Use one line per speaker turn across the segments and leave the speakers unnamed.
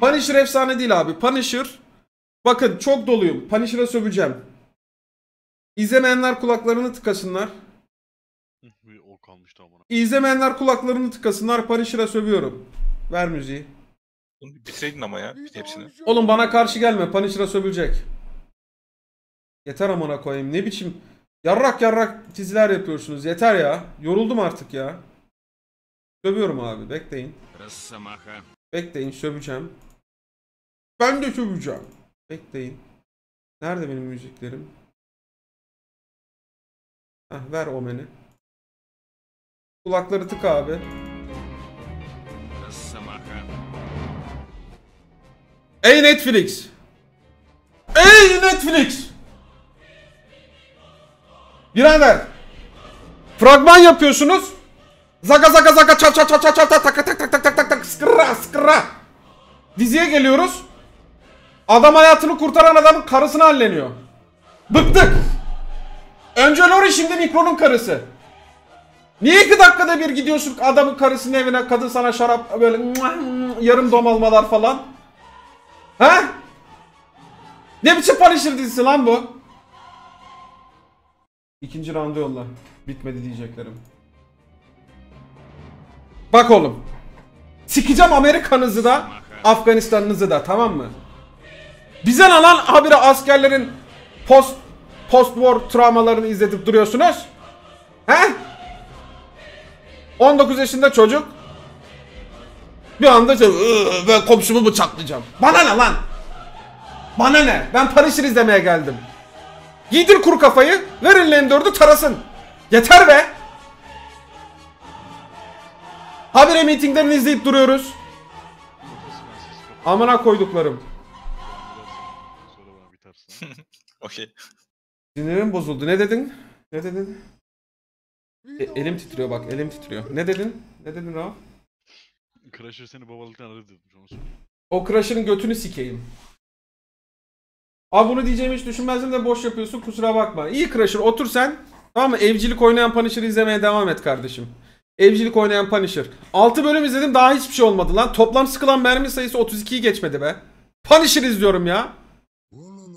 Punisher efsane değil abi. Punisher bakın çok doluyum. Punisher'a söveceğim. İzlemeyenler kulaklarını tıkasınlar.
Bir o kalmıştı amına.
İzlemeyenler kulaklarını tıkasınlar. Punisher'a sövüyorum. Ver müziği.
Bunu bitireydin ama ya hepsini.
Oğlum bana karşı gelme. Punisher'a sövülecek. Yeter amına koyayım. Ne biçim yarrak yarrak diziler yapıyorsunuz. Yeter ya. Yoruldum artık ya. Sövüyorum abi. Bekleyin.
Росомаха.
Bekleyin söveceğim. Ben de söveceğim. Bekleyin. Nerede benim müziklerim? Heh, ver o Omen'i. Kulakları tık abi. Ey Netflix! Ey Netflix! Birader! Fragman yapıyorsunuz. Zaka zaka zaka çat çat çat çat çat tak tak tak tak tak skırra skırra. Diziye geliyoruz. Adam hayatını kurtaran adamın karısını halleniyor. Bıktık. Önce Lori şimdi Mikro'nun karısı. Niye iki dakikada bir gidiyorsun adamın karısının evine kadın sana şarap böyle yarım domalmalar falan? Ha? Ne biçim Punisher dizisi lan bu? İkinci roundu yolla. Bitmedi diyeceklerim. Bak oğlum. Sikeceğim Amerikanızı da, Afganistanınızı da tamam mı? Bize ne lan habire askerlerin post post war travmalarını izletip duruyorsunuz? He? 19 yaşında çocuk bir anda şey, "Iı, ben komşumu bıçaklayacağım. Bana ne lan? Bana ne? Ben Punisher izlemeye geldim. Giydir kuru kafayı, ver dördü tarasın. Yeter be! Habire mitinglerini izleyip duruyoruz. Amına koyduklarım.
Sonra bana bitersin.
Okey.
Sinirim bozuldu. Ne dedin? Ne dedin? E, elim titriyor bak, elim titriyor. Ne dedin? Ne dedin Rauf?
Crusher seni babalıktan aradı dedim. Onu söyle.
O Crusher'ın götünü sikeyim. Abi bunu diyeceğimi hiç düşünmezdim de boş yapıyorsun kusura bakma. İyi Crusher otur sen. Tamam mı? Evcilik oynayan Punisher'ı izlemeye devam et kardeşim. Evcilik oynayan Punisher. 6 bölüm izledim daha hiçbir şey olmadı lan. Toplam sıkılan mermi sayısı 32'yi geçmedi be. Punisher izliyorum ya.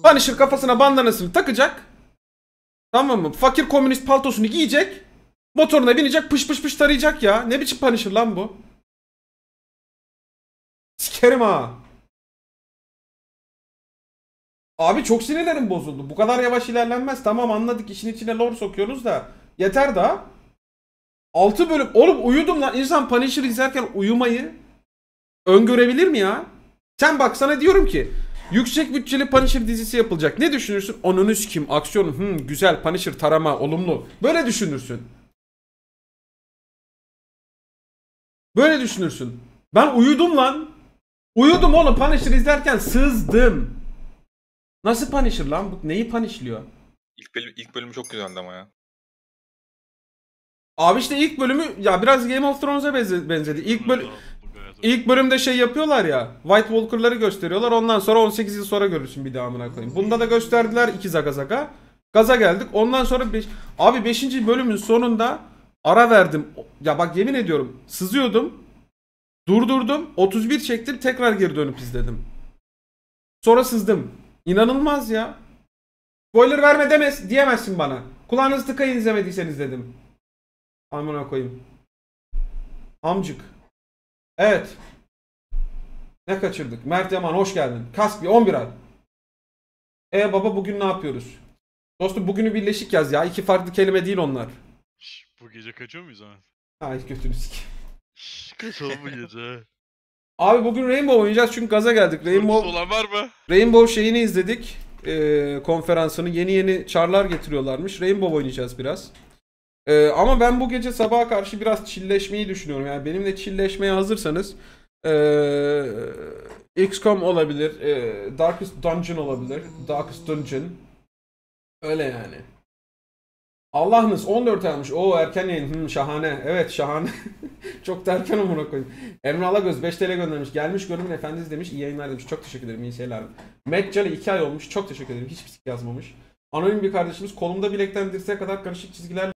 Punisher kafasına bandanasını takacak. Tamam mı? Fakir komünist paltosunu giyecek. Motoruna binecek pış pış pış tarayacak ya. Ne biçim Punisher lan bu? Sikerim ha. Abi çok sinirlerim bozuldu. Bu kadar yavaş ilerlenmez. Tamam anladık işin içine lore sokuyoruz da. Yeter daha. 6 bölüm. Oğlum uyudum lan. İnsan Punisher izlerken uyumayı öngörebilir mi ya? Sen bak sana diyorum ki yüksek bütçeli Punisher dizisi yapılacak. Ne düşünürsün? Onunu kim? Aksiyon. Hmm, güzel. Punisher tarama. Olumlu. Böyle düşünürsün. Böyle düşünürsün. Ben uyudum lan. Uyudum oğlum Punisher izlerken sızdım. Nasıl Punisher lan? Bu neyi punishliyor?
İlk, bölüm, ilk bölümü çok güzeldi ama ya.
Abi işte ilk bölümü ya biraz Game of Thrones'a benze- benzedi. İlk bölüm ilk bölümde şey yapıyorlar ya. White Walker'ları gösteriyorlar. Ondan sonra 18 yıl sonra görürsün bir daha amına koyayım. Bunda da gösterdiler iki zaga zaga. Gaza geldik. Ondan sonra beş... abi 5. bölümün sonunda ara verdim. Ya bak yemin ediyorum sızıyordum. Durdurdum. 31 çektim. Tekrar geri dönüp izledim. Sonra sızdım. İnanılmaz ya. Spoiler verme demez, diyemezsin bana. Kulağınızı tıkayın izlemediyseniz dedim. Amına koyayım. Amcık. Evet. Ne kaçırdık? Mert Yaman hoş geldin. Kaspi 11 ay. E baba bugün ne yapıyoruz? Dostum bugünü birleşik yaz ya. İki farklı kelime değil onlar.
Bu gece kaçıyor muyuz Ahmet?
Ay kötünü sik.
Kaçalım bu gece.
Abi bugün Rainbow oynayacağız çünkü gaza geldik. Rainbow...
Olan var mı?
Rainbow şeyini izledik. Ee, konferansını. Yeni yeni çarlar getiriyorlarmış. Rainbow oynayacağız biraz. Ee, ama ben bu gece sabaha karşı biraz çilleşmeyi düşünüyorum. Yani benimle çilleşmeye hazırsanız ee, XCOM olabilir. ee, Darkest Dungeon olabilir. Darkest Dungeon. Öyle yani. Allah'ınız 14 almış. Oo erken yayın. Hmm, şahane. Evet şahane. Çok da erken amına koyayım. Emre Alagöz 5 TL göndermiş. Gelmiş görünün efendiniz demiş. İyi yayınlar demiş. Çok teşekkür ederim. İyi şeyler. Mac 2 ay olmuş. Çok teşekkür ederim. Hiçbir sik yazmamış. Anonim bir kardeşimiz kolumda bilekten dirseğe kadar karışık çizgilerle